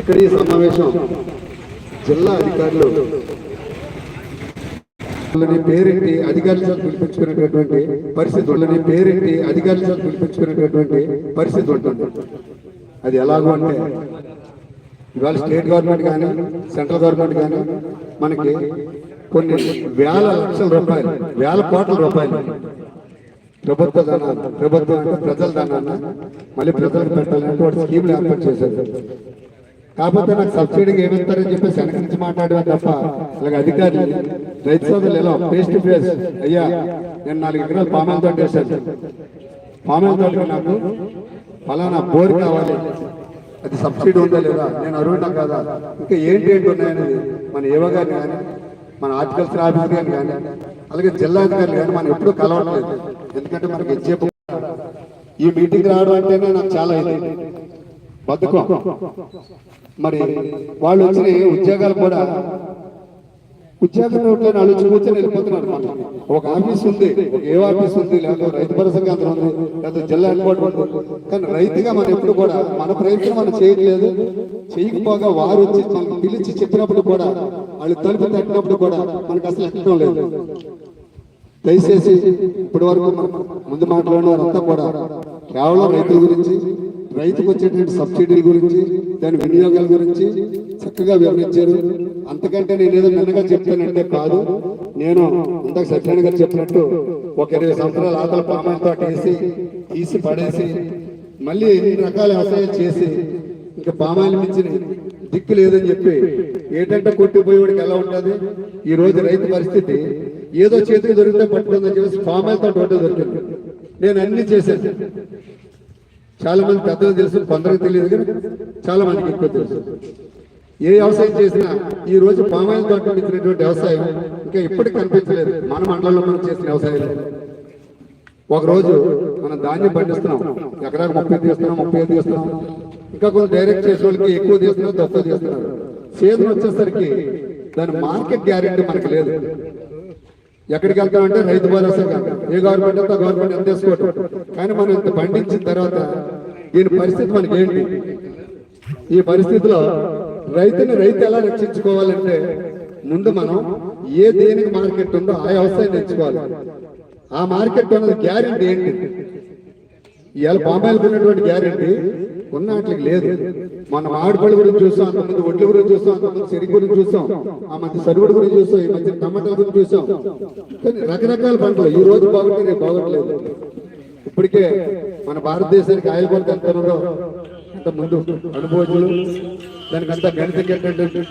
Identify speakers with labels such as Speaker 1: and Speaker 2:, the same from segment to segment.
Speaker 1: ఇక్కడ ఈ సమావేశం? జిల్లా అధికారులు. వాళ్ళని పేరెంటి అధికారుల పిలిపించుకునేటటువంటి పరిస్థితి వాళ్ళని పేరెంటి అధికారుల పిలిపించుకునేటటువంటి పరిస్థితి ఉంటుంది. అది ఎలాగో అంటే ఇవాళ స్టేట్ గవర్నమెంట్ కానీ సెంట్రల్ గవర్నమెంట్ కానీ మనకి కొన్ని వేల లక్షల రూపాయలు వేల కోట్ల రూపాయలు ప్రభుత్వ ధనాన్ని ప్రభుత్వం అంటే ప్రజల ధనాన్ని మళ్ళీ ప్రజలకు పెట్టాలంటే వాటి స్కీమ్లు ఏర్పాటు చేశారు. కాకపోతే నాకు సబ్సిడీకి ఏమిస్తారని చెప్పేసి వెనక నుంచి మాట్లాడేవా తప్ప అలాగే అధికారులు రైతు సోదరులు ఎలా ఫేస్ టు ఫేస్ అయ్యా నేను నాలుగు ఎకరాలు పామాయిల తోట వేశాను. పామాయిల తోటకి నాకు ఫలానా బోర్ కావాలి. అది సబ్సిడీ ఉందా లేదా? నేను అడుగుతాం కదా? ఇంకా ఏంటి ఏంటి ఉన్నాయనేది మన ఏవో గారిని కానీ మన ఆర్టికల్స్ ఆఫీస్ గారిని కానీ అలాగే జిల్లా అధికారులు కానీ మనం ఎప్పుడూ కలవట్లేదు. ఎందుకంటే మనకి ఇచ్చే ఈ మీటింగ్ రావడం అంటేనే నాకు చాలా ఇది. బతుకం. మరి వాళ్ళు వచ్చిన ఉద్యోగాలు కూడా ఉద్యోగం నోట్లో నాలుగు వెళ్ళిపోతున్నారు మనం. ఒక ఆఫీస్ ఉంది ఒక ఏ ఆఫీస్ ఉంది లేదా రైతు భరోసా కేంద్రం ఉంది లేదా జిల్లా హెడ్ ఉంది. కానీ రైతుగా మనం ఎప్పుడు కూడా మన ప్రయత్నం మనం చేయట్లేదు. చేయకపోగా వారు వచ్చి మనకు పిలిచి చెప్పినప్పుడు కూడా వాళ్ళు తలుపు తట్టినప్పుడు కూడా మనకు అసలు ఎక్కడం లేదు. దయచేసి ఇప్పటి వరకు ముందు మాట్లాడిన వారంతా కూడా కేవలం రైతుల గురించి రైతుకు వచ్చేటువంటి సబ్సిడీల గురించి దాని వినియోగాల గురించి చక్కగా వివరించారు. అంతకంటే నేను ఏదో నిన్నగా చెప్తానంటే కాదు. నేను ఇంతకు సత్యనారాయణ గారు చెప్పినట్టు ఒక ఇరవై సంవత్సరాల ఆతల తోట వేసి తీసి పడేసి మళ్ళీ ఎన్ని రకాల వ్యవసాయం చేసి ఇంకా పామాయిల్ మించిన దిక్కు లేదని చెప్పి ఏటంటే కొట్టిపోయేవాడికి ఎలా ఉంటుంది? ఈ రోజు రైతు పరిస్థితి ఏదో చేతికి దొరికితే పట్టుకుందని చెప్పేసి పామాయిలతో తోట దొరికింది. నేను అన్ని చేశాను. చాలా మంది పెద్దలు తెలుసు కొందరికి తెలియదు కానీ చాలా మందికి ఎక్కువ తెలుసు. ఏ వ్యవసాయం చేసినా ఈ రోజు పామాయిల్ తోట ఇచ్చినటువంటి వ్యవసాయం ఇంకా ఇప్పటికి కనిపించలేదు. మన మండలంలో మనం చేసిన వ్యవసాయం ఒకరోజు మనం ధాన్యం పండిస్తున్నాం. ఎకరాకు ముప్పై తీస్తున్నాం ముప్పై ఐదు తీస్తున్నాం. ఇంకా కొంచెం డైరెక్ట్ చేసే వాళ్ళకి ఎక్కువ తీస్తున్నారు తక్కువ తీస్తున్నారు. సీజన్ వచ్చేసరికి దాని మార్కెట్ గ్యారెంటీ మనకి లేదు. ఎక్కడికి వెళ్తామంటే రైతు భరోసా కాదు. ఏ గవర్నమెంట్ అంతా గవర్నమెంట్ ఎంత వేసుకోవటం. కానీ మనం ఇంత పండించిన తర్వాత దీని పరిస్థితి మనకి ఏంటి? ఈ పరిస్థితిలో రైతుని రైతు ఎలా రక్షించుకోవాలంటే ముందు మనం ఏ దేనికి మార్కెట్ ఉందో ఆ వ్యవసాయం తెచ్చుకోవాలి ఆ మార్కెట్ ఉన్నది గ్యారెంటీ ఏంటి? ఇవాళ బాంబాయిలకు ఉన్నటువంటి గ్యారెంటీ ఉన్న వాటికి లేదు. మన మామిడిపళ్ళు గురించి చూస్తాం అంతమంది ఒడ్ల గురించి చూస్తాం అంతమంది చెరుకు గురించి చూస్తాం ఆ మధ్య సరుగుడు గురించి చూస్తాం ఈ మధ్య టమాటా గురించి చూస్తాం కానీ రకరకాల పంటలు ఈ రోజు బాగుంటే రేపు బాగోట్లేదు. ఇప్పటికే మన భారతదేశానికి ఆయిల్ కొరత ఎంత ఉన్నదో అంత ముందు అనుభవజ్ఞులు దానికి అంతా గణిత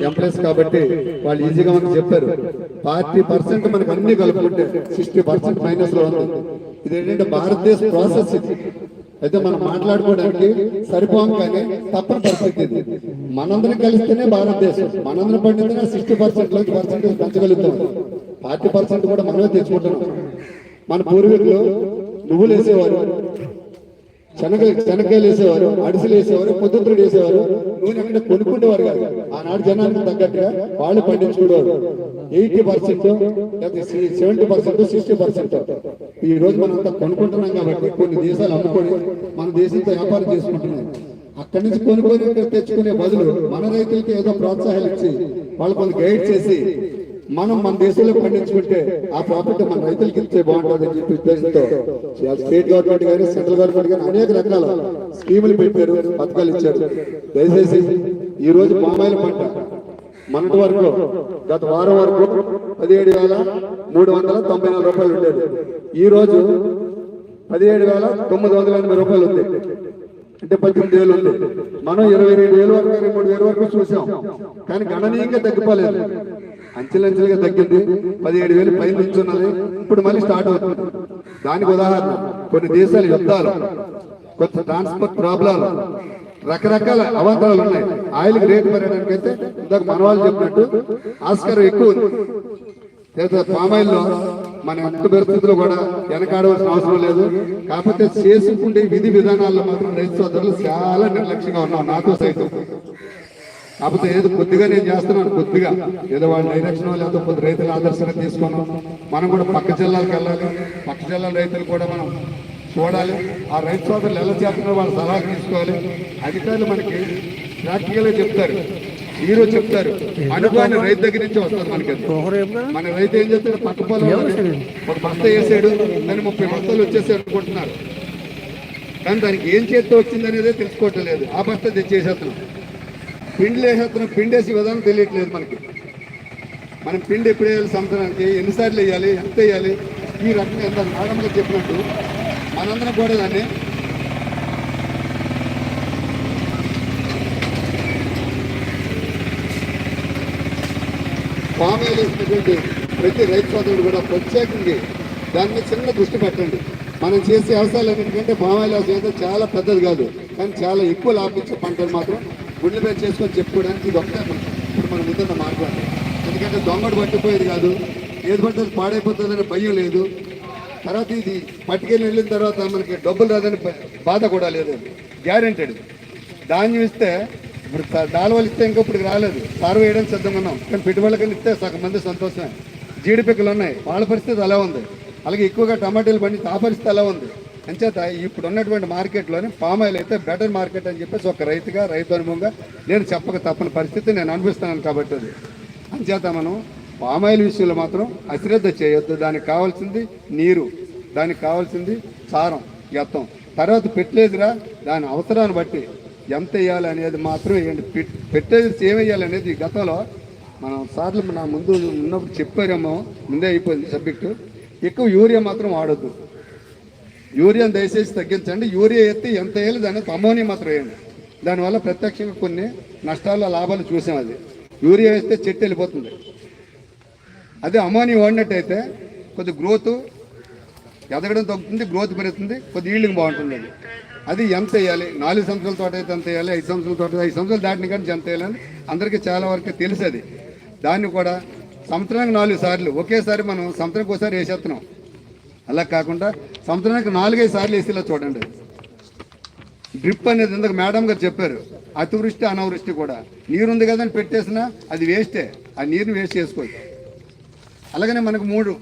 Speaker 1: ఎంప్లాయీస్ కాబట్టి వాళ్ళు ఈజీగా మనకు చెప్పారు. ఫార్టీ పర్సెంట్ మనకు అన్ని కలుపుకుంటే సిక్స్టీ పర్సెంట్ మైనస్లో ఉంది. ఇది ఏంటంటే భారతదేశ ప్రాసెస్ ఇది. అయితే మనం మాట్లాడుకోవడానికి సరిపోం కానీ తప్పని పరిస్థితి ఇది. మనందరం కలిస్తేనే భారతదేశం. మనందరం పండితేనే సిక్స్టీ పర్సెంట్లోకి పర్సెంటేజ్ పెంచగలుగుతాం. ఫార్టీ పర్సెంట్ కూడా మనమే తెచ్చుకుంటున్నాం. మన పూర్వీకులు నువ్వులు వేసేవారు శనగ శనగకాయలు వేసేవారు అడిసెలు వేసేవారు పొద్దుతుడు వేసేవారు నూనె అక్కడ కొనుక్కునేవారు కాదు. ఆనాడు జనానికి తగ్గట్టుగా వాళ్ళు పండించుకునేవారు. Eighty percent seventy percent sixty percent. ఈ రోజు మనం అంతా కొనుక్కుంటున్నాం కాబట్టి కొన్ని దేశాలు అమ్ముకొని మన దేశంతో వ్యాపారం చేసుకుంటున్నాం. అక్కడి నుంచి కొనుక్కొని తెచ్చుకునే బదులు మన రైతులకి ఏదో ప్రోత్సాహాలు ఇచ్చి వాళ్ళు కొంత గైడ్ చేసి మనం మన దేశంలో పండించుకుంటే ఆ ప్రాఫిట్ మన రైతులకి ఇస్తే బాగుంటుంది అని చెప్పి ఉద్దేశంతో స్టేట్ గవర్నమెంట్ కానీ సెంట్రల్ గవర్నమెంట్ కానీ అనేక రకాల స్కీములు పెట్టారు పథకాలు ఇచ్చారు. దయచేసి ఈ రోజు పామాయిల పంట మొన్నటి వరకు గత వారం వరకు పదిహేడు వేల మూడు వందల తొంభై నాలుగు రూపాయలు ఉండేది ఈ రోజు పదిహేడు వేల తొమ్మిది వందల ఎనభై రూపాయలు ఉంది. అంటే పద్దెనిమిది వేలు ఉంది. మనం ఇరవై రెండు వేలు వరకు ఇరవై మూడు వేలు వరకు చూసాం. కానీ గణనీయంగా తగ్గిపోలేదు. అంచెలంచెలుగా తగ్గింది. పదిహేడు వేలు పై నుంచి ఉన్నది. ఇప్పుడు మళ్ళీ స్టార్ట్ అవుతుంది. దానికి ఉదాహరణ కొన్ని దేశాల యుద్ధాలు కొంత ట్రాన్స్పోర్ట్ ప్రాబ్లాలు రకరకాల అవాంతరాలు ఉన్నాయి. ఆయిల్ రేట్ పెరగడానికి అయితే ఇందాక మన వాళ్ళు చెప్పినట్టు ఆస్కారం ఎక్కువ ఉంది. లేదా పామాయిల్లో మన ఎంత పరిస్థితుల్లో కూడా వెనకాడవలసిన అవసరం లేదు. కాకపోతే చేసుకుంటే విధి విధానాల్లో మాత్రం రైతు సోదరులు చాలా నిర్లక్ష్యంగా ఉన్నాం నాతో సైతం. కాకపోతే ఏదో కొద్దిగా నేను చేస్తున్నాను కొద్దిగా. ఏదో వాళ్ళ డైరెక్షన్ లేకపోతే కొద్ది రైతుల ఆదర్శంగా తీసుకున్నాం. మనం కూడా పక్క జిల్లాలకు వెళ్ళాలి. పక్క జిల్లాల రైతులు కూడా మనం చూడాలి ఆ రైతు సోదరులు ఎలా చేస్తున్నారో వాళ్ళ సలహా తీసుకోవాలి. అధికారులు మనకి ప్రాక్టికల్గా చెప్తారు. హీరో చెప్తారు. అనుభవాన్ని రైతు దగ్గర నుంచి వస్తుంది మనకి. మన రైతు ఏం చేస్తాడు? పక్క పొలం ఒక బస్తా వేసాడు. దాన్ని ముప్పై బస్తాలు వచ్చేసాడు అనుకుంటున్నారు. కానీ దానికి ఏం చేత్తో వచ్చింది అనేదే తెలుసుకోవటం లేదు. ఆ బస్తా తెచ్చేసేస్తున్నాం. పిండి వేసేస్తున్నాం. పిండి వేసే విధానం తెలియట్లేదు మనకి. మనం పిండి ఎప్పుడు వేయాలి? సంవత్సరానికి ఎన్నిసార్లు వేయాలి? ఎంత వేయాలి? ఈ రకంగా ఎంత? మేడంగా చెప్పినట్టు అనంతరం కూడా దాన్ని పామ్ వేసినటువంటి ప్రతి రైతు సోదరుడు కూడా ప్రత్యేకంగా దాని మీద చిన్న దృష్టి పెట్టండి. మనం చేసే వ్యవసాయాలు ఏంటంటే పామ్ ఆయిల్ వ్యవసాయం చాలా పెద్దది కాదు. కానీ చాలా ఎక్కువ లాభం ఇచ్చే పంటలు మాత్రం గుండె మీద చేసుకొని చెప్పుకోవడానికి ఇది ఒకటే ఇప్పుడు మనం ముందున్న మార్గం ఎందుకంటే దొంగడు పట్టిపోయేది కాదు. ఏది పడితే పాడైపోతుందనే భయం లేదు. తర్వాత ఇది పట్టుకెళ్ళి వెళ్ళిన తర్వాత మనకి డబ్బులు రాదని బాధ కూడా లేదు. గ్యారెంటెడ్ ధాన్యం ఇస్తే ఇప్పుడు త- ఇస్తే ఇంకా ఇప్పుడు రాలేదు. సారు వేయడానికి సిద్ధంగా ఉన్నాం. కానీ పెట్టుబడులకని ఇస్తే సగం మంది సంతోషమే. జీడిపిక్కలు ఉన్నాయి. వాళ్ళ పరిస్థితి అలా ఉంది. అలాగే ఎక్కువగా టమాటాలు పండి ఆ పరిస్థితి అలా ఉంది. అంచేత ఇప్పుడు ఉన్నటువంటి మార్కెట్లోనే పామ్ ఆయిల్ అయితే బెటర్ మార్కెట్ అని చెప్పేసి ఒక రైతుగా రైతు అనుభవంగా నేను చెప్పక తప్పని పరిస్థితి నేను అనిపిస్తున్నాను కాబట్టి అది. అంచేత మనం పామాయిల్ విషయంలో మాత్రం అశ్రద్ధ చేయొద్దు. దానికి కావాల్సింది నీరు దానికి కావాల్సింది సారం ఎత్తం తర్వాత పెట్టలేదురా దాని అవసరాన్ని బట్టి ఎంత వేయాలి అనేది మాత్రం వేయండి పెట్- పెట్టేది ఏం వేయాలి అనేది గతంలో మనం సార్లు నా ముందు ఉన్నప్పుడు చెప్పారేమో ముందే అయిపోయింది సబ్జెక్టు. ఎక్కువ యూరియా మాత్రం వాడొద్దు. యూరియా దయచేసి తగ్గించండి. యూరియా ఎత్తి ఎంత వేయాలి దాని అమోనియా మాత్రం వేయండి. దానివల్ల ప్రత్యక్షంగా కొన్ని నష్టాల్లో లాభాలు చూసాం అది. యూరియా వేస్తే చెట్టు వెళ్ళిపోతుంది. అదే అమోనియా వాడినట్టయితే కొద్ది గ్రోత్ ఎదగడం తగ్గుతుంది గ్రోత్ పెరుగుతుంది కొద్ది ఈల్డింగ్ బాగుంటుంది అది. అది ఎంత వేయాలి? నాలుగు సంవత్సరాల తోట అయితే ఎంత వేయాలి? ఐదు సంవత్సరాల తోట ఐదు సంవత్సరాలు దాటిన కానీ ఎంత వేయాలని అందరికీ చాలా వరకు తెలిసేది. దాన్ని కూడా సంవత్సరానికి నాలుగు సార్లు ఒకేసారి మనం సంవత్సరానికి ఒకసారి వేసేస్తున్నాం. అలా కాకుండా సంవత్సరానికి నాలుగైదు సార్లు వేసేలా చూడండి. డ్రిప్ అనేది ఇందాక మేడం గారు చెప్పారు. అతివృష్టి అనావృష్టి కూడా. నీరు ఉంది కదని పెట్టేసినా అది వేస్టే. ఆ నీరుని వేస్ట్ చేసుకోవచ్చు అలాగనే మనకు మూడు.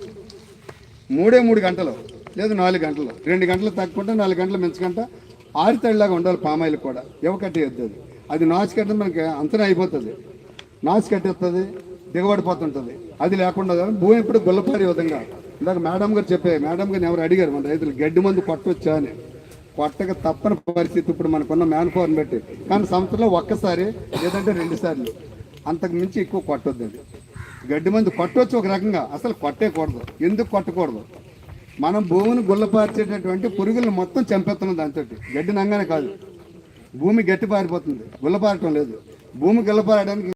Speaker 1: మూడే మూడు గంటలు లేదు నాలుగు గంటలు. రెండు గంటలు తగ్గకుండా నాలుగు గంటలు మించకుండా ఆరితడిలాగా ఉండాలి పామాయిల్ కూడా. ఎవ కట్టేయద్దు అది అది. నాచు కట్టిన మనకి అంతనే అయిపోతుంది. నాచు కట్టేస్తుంది దిగబడిపోతుంటుంది. అది లేకుండా భూమి ఇప్పుడు గుల్లపారి విధంగా. ఇందాక మేడం గారు చెప్పే మేడం గారిని ఎవరు అడిగారు మన రైతులు గడ్డి మందు కొట్టవచ్చా అని. కొట్టక తప్పని పరిస్థితి ఇప్పుడు మనకున్న మ్యాన్ పవర్ని బట్టి. కానీ సంవత్సరంలో ఒక్కసారి లేదంటే రెండు సార్లు. అంతకు మించి ఎక్కువ కొట్టొద్దు అది. గడ్డి మందు కొట్టవచ్చు ఒక రకంగా. అసలు కొట్టేయకూడదు ఎందుకు కొట్టకూడదు? మనం భూమిని గుల్లపార్చేటటువంటి పురుగులను మొత్తం చంపేస్తున్నాం దాంతో గడ్డి నంగానే కాదు. భూమి గట్టి పారిపోతుంది గుల్లపారటం లేదు. భూమి గుల్లపారడానికి